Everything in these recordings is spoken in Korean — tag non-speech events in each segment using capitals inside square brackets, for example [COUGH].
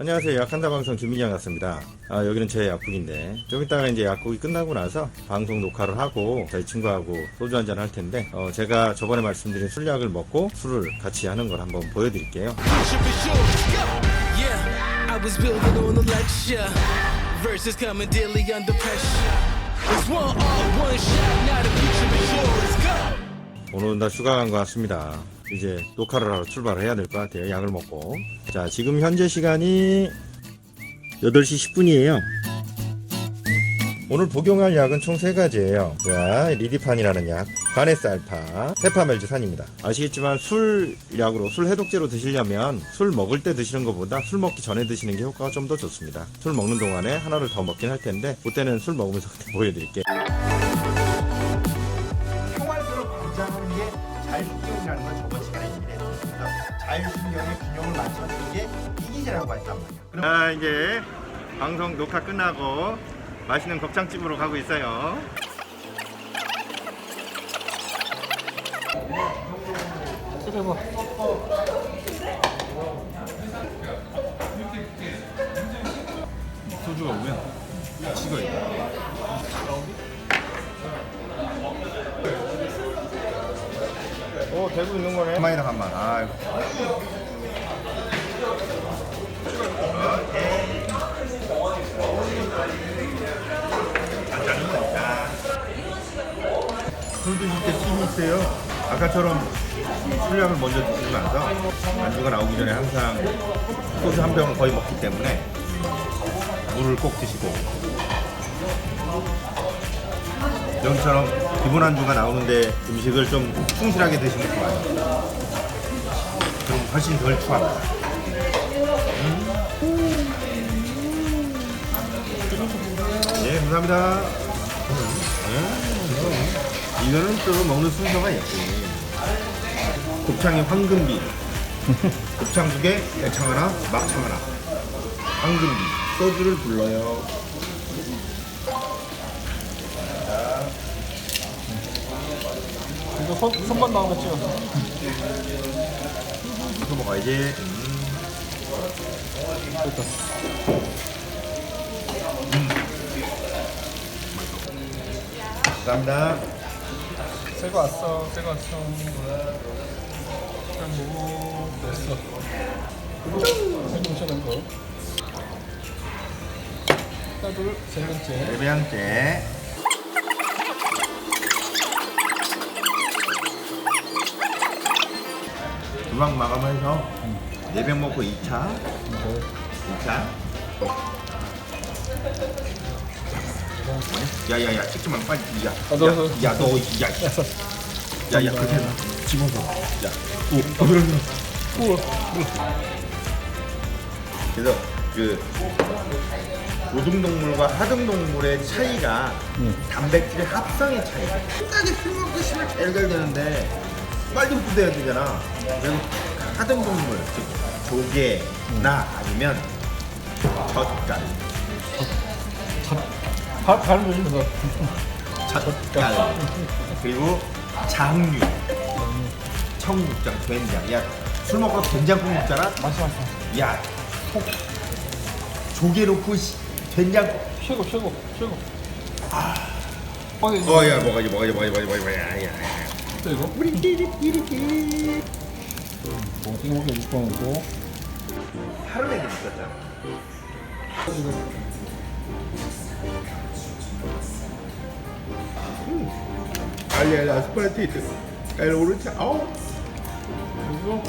안녕하세요. 약한다 방송 김민영 같습니다. 아, 여기는 제 약국인데 좀 이따가 이제 약국이 끝나고 나서 방송 녹화를 하고 저희 친구하고 소주 한잔 할 텐데 어, 제가 저번에 말씀드린 술약을 먹고 술을 같이 하는 걸 한번 보여드릴게요. 오늘은 다 휴가 간 것 같습니다. 이제 녹화를 하러 출발을 해야 될 것 같아요. 약을 먹고. 자, 지금 현재 시간이 8시 10분이에요. 오늘 복용할 약은 총 3가지예요. 자, 리디판이라는 약, 바네스알파, 페파멜즈산입니다. 아시겠지만 술 약으로, 술 해독제로 드시려면 술 먹을 때 드시는 것보다 술 먹기 전에 드시는 게 효과가 좀 더 좋습니다. 술 먹는 동안에 하나를 더 먹긴 할 텐데 그때는 술 먹으면서 [LAUGHS] 그때 보여드릴게요. 생활도를 관장하는 게 자율신경이라는 걸 저번 시간에 얘기를 했습니다. 자율신경의 균형을 맞춰주는 게 이기제라고 했단 말이야. 그럼 자 이제 방송 녹화 끝나고 맛있는 곱창집으로 가고 있어요. 소주가 오면 찍어야 돼. 오 대구 있는 거네. 가만히나 가만. 아, 술 드실 때 힘이 있어요. 아까처럼 술량을 먼저 드시면서 안주가 나오기 전에 항상 소주 한 병을 거의 먹기 때문에 물을 꼭 드시고 여기처럼 기본 안주가 나오는데 음식을 좀 충실하게 드시면 좋아요. 그럼 훨씬 덜 추합니다. 네, 감사합니다. 음, 이거는 또 먹는 순서가 예쁘네. 곱창이 황금비, 곱창 두 개, 대창 하나, 막창 하나. 황금비, 소주를 불러요. 이거 손, 손만 나오면 찍어서. 이거 먹어야지. 음. 감사합니다. 새거 왔어, 새거 왔어. 그냥 먹어. 됐어. 그리고 생동차는 거. 하나, 둘, 세 번째. 네 배양째. 주방 마감해서 네병 먹고 2차. 2차. 야야야 찍지 마 빨리 야. 아, 너. 야, 야, 너, 야, 야, 야, 그렇게 해놔. 집어서. 야, 오, 어, 그래, 그래. 우와. 그래서 그 고등동물과 하등동물의 차이가 단백질의 합성의 차이다. 끝나게 술 먹고 싶으면 제일 잘 되는데 빨리 붓어야 되잖아. 그래서 하등 동물, 즉 조개나 아니면 젓갈, 발, 발음 조심해서. 젓갈 그리고 장류, 청국장, 된장. 야, 술 먹고 된장국 먹잖아. 맛있어, 맛있어. 야, 속 조개 넣고 씨, 된장. 최고, 최고, 최고. 아. 어. 어, 야, 먹어야지, 먹어야지, 먹어야지, 먹어야지, 먹어야지. 야, 야, 야. 또 이거? 우리 끼리 끼리 끼리. 뭐, 이거 먹게 6번이고. 하루 내기 있었잖아. 알리알 아스파라티트. 알 오르차. 아우. 그리고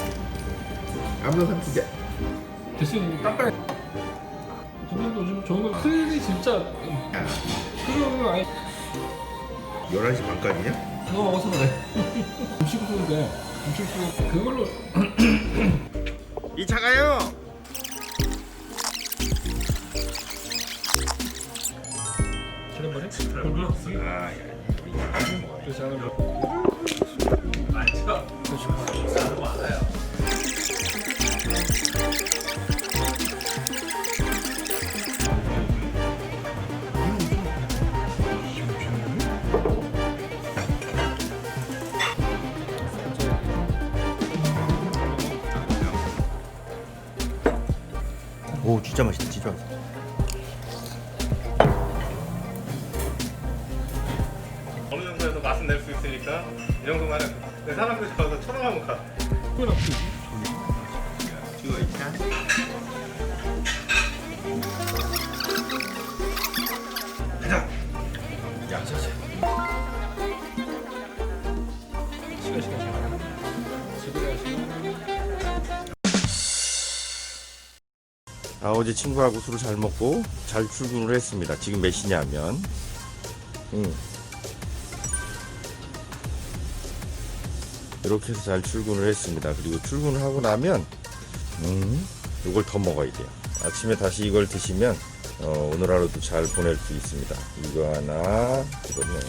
아무나 삼키자. 대신 깜빡이. 근데 요즘 좋은 거 클이 진짜 그거 아니 11시 반까지냐? 그거 먹어서 그래. 음식수인데 음식수 그걸로 2차 가요. 계란말이? 아, 야. 그래서 하는 거. 오 진짜 맛있다 진짜 맛있다 어느 정도에서 맛은 낼 수 있으니까 이 정도만은 근데 사람들이 가서 쳐다보면 가. 왜나 아, 어제 친구하고 술을 잘 먹고 잘 출근을 했습니다. 지금 몇 시냐면, 음. 이렇게 해서 잘 출근을 했습니다. 그리고 출근을 하고 나면, 음, 이걸 더 먹어야 돼요. 아침에 다시 이걸 드시면, 어, 오늘 하루도 잘 보낼 수 있습니다. 이거 하나, 이거는